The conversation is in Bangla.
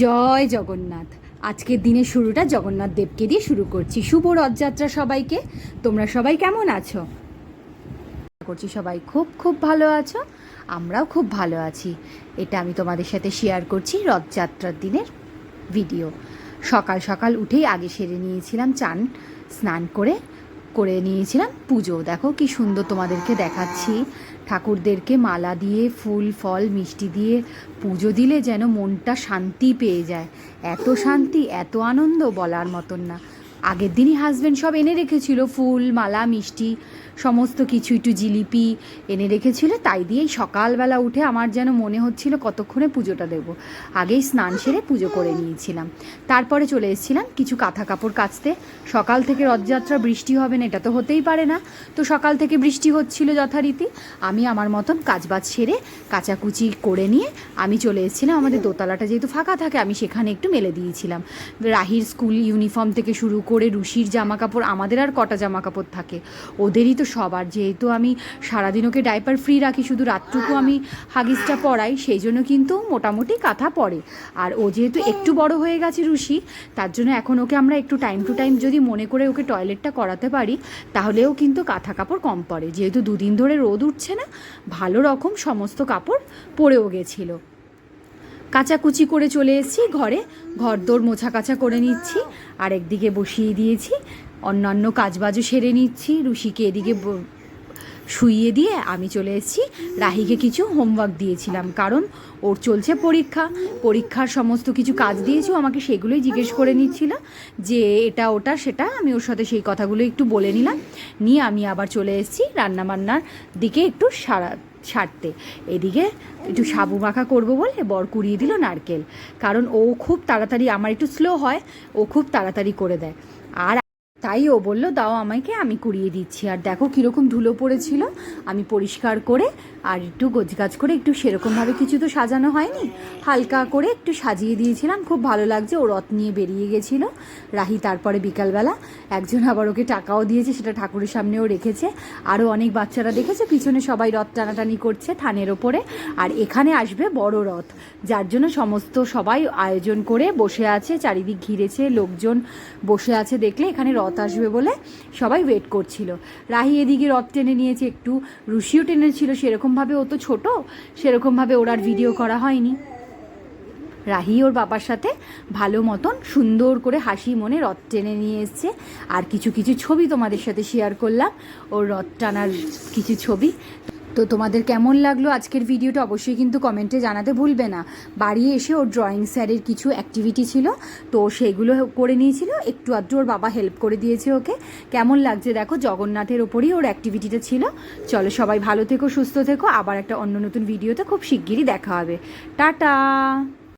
জয় জগন্নাথ। আজকের দিনের শুরুটা জগন্নাথ দেবকে দিয়ে শুরু করছি। শুভ রথযাত্রা সবাইকে। তোমরা সবাই কেমন আছো? করছি সবাই খুব খুব ভালো আছো। আমরাও খুব ভালো আছি। এটা আমি তোমাদের সাথে শেয়ার করছি রথযাত্রার দিনের ভিডিও সকাল সকাল উঠেই আগে সেরে নিয়েছিলাম চান, স্নান করে করে নিয়েছিলাম। পুজো, দেখো কি সুন্দর তোমাদেরকে দেখাচ্ছি। ঠাকুরদেরকে মালা দিয়ে, ফুল, ফল, মিষ্টি দিয়ে পুজো দিলে যেন মনটা শান্তি পেয়ে যায়। এত শান্তি, এত আনন্দ বলার মতন না। আগের দিনই হাজব্যান্ড সব এনে রেখেছিল, ফুল, মালা, মিষ্টি, সমস্ত কিছু, একটু জিলিপি এনে রেখেছিল। তাই দিয়েই সকালবেলা উঠে আমার যেন মনে হচ্ছিল কতক্ষণে পুজোটা দেব। আগেই স্নান সেরে পুজো করে নিয়েছিলাম। তারপরে চলে এসেছিলাম কিছু কাঁথা কাপড় কাচতে। সকাল থেকে রথযাত্রা, বৃষ্টি হবে না, এটা তো হতেই পারে না। তো সকাল থেকে বৃষ্টি হচ্ছিল যথারীতি। আমি আমার মতন কাজবাজ সেরে কাচাকুচি করে নিয়ে আমি চলে এসেছিলাম। আমাদের দোতলাটা যেহেতু ফাঁকা থাকে, আমি সেখানে একটু মেলে দিয়েছিলাম। রাহির স্কুল ইউনিফর্ম থেকে শুরু করে রুশির জামা কাপড় আমাদের আর কটা জামা কাপড় থাকে। ওদেরই তো সবার। যেহেতু আমি সারাদিন ওকে ডাইপার ফ্রি রাখি, শুধু রাতটুকু আমি হাগিসটা পরাই, সেই জন্য কিন্তু মোটামুটি কাঁথা পরে। আর ও যেহেতু একটু বড় হয়ে গেছে রুশি তার জন্য এখন ওকে আমরা একটু টাইম টু টাইম যদি মনে করে ওকে টয়লেটটা করাতে পারি, তাহলেও কিন্তু কাঁথা কাপড় কম পড়ে যেহেতু দুদিন ধরে রোদ উঠছে না, ভালো রকম সমস্ত কাপড় পরেও গেছিল। কাচাকুচি করে চলে এসেছি ঘরে। ঘর দৌড় মোছা কাচা করে নিচ্ছি। আর একদিকে বসিয়ে দিয়েছি। অন্যান্য কাজবাজও সেরে নিচ্ছি। রুশিকে এদিকে শুইয়ে দিয়ে আমি চলে এসেছি। রাহিকে কিছু হোমওয়ার্ক দিয়েছিলাম, কারণ ওর চলছে পরীক্ষা। পরীক্ষার সমস্ত কিছু কাজ দিয়েছ আমাকে সেগুলোই জিজ্ঞেস করে নিচ্ছিল যে এটা, ওটা, সেটা। আমি ওর সাথে সেই কথাগুলো একটু বলে নিলাম। নিয়ে আমি আবার চলে এসেছি রান্নাবান্নার দিকে একটু সারা ছাড়তে। এদিকে একটু সাবু মাখা করব বলে বর কুড়িয়ে দিল নারকেল। কারণ ও খুব তাড়াতাড়ি, আমার একটু স্লো হয়, ও খুব তাড়াতাড়ি করে দেয়। আর তাই ও বলল, দাও আমাকে, আমি কুড়িয়ে দিচ্ছি। আর দেখো কীরকম ধুলো পড়েছিল। আমি পরিষ্কার করে আর একটু গোজগাজ করে একটু সেরকমভাবে কিছু তো সাজানো হয়নি, হালকা করে একটু সাজিয়ে দিয়েছিলাম। খুব ভালো লাগছে, ও রথ নিয়ে বেরিয়ে গেছিল। রাহি তারপরে বিকালবেলা একজন আবার ওকে টাকাও দিয়েছে, সেটা ঠাকুরের সামনেও রেখেছে। আরও অনেক বাচ্চারা দেখেছে, পিছনে সবাই রথ টানাটানি করছে থানের ওপরে। আর এখানে আসবে বড় রথ, যার জন্য সমস্ত সবাই আয়োজন করে বসে আছে, চারিদিক ঘিরেছে, লোকজন বসে আছে দেখলে এখানে রথ আসবে বলে সবাই ওয়েট করছিল। রাহি এদিকে রথ টেনে নিয়েছে একটু রুশিও টেনেছিল, সেরকমভাবে ও তো ছোট, সেরকমভাবে ওর আর ভিডিও করা হয়নি। রাহি ওর বাবার সাথে ভালো মতন সুন্দর করে হাসি মনে রথ টেনে নিয়ে এসছে। আর কিছু কিছু ছবি তোমাদের সাথে শেয়ার করলাম। ওর রথ টানার কিছু ছবি তো তোমাদের কেমন লাগল আজকের ভিডিওটা অবশ্যই কিন্তু কমেন্টে জানাতে ভুলবে না। বাড়ি এসে ওর ড্রয়িং স্যারের কিছু অ্যাক্টিভিটি ছিল, তো সেগুলো করে নিয়েছিল। একটু আধটু ওর বাবা হেল্প করে দিয়েছে ওকে। কেমন লাগছে দেখো, জগন্নাথের ওপরই ওর অ্যাক্টিভিটিটা ছিল। চলো সবাই ভালো থেকো, সুস্থ থেকো। আবার একটা অন্য নতুন ভিডিওতে খুব শিগগিরই দেখা হবে। টাটা!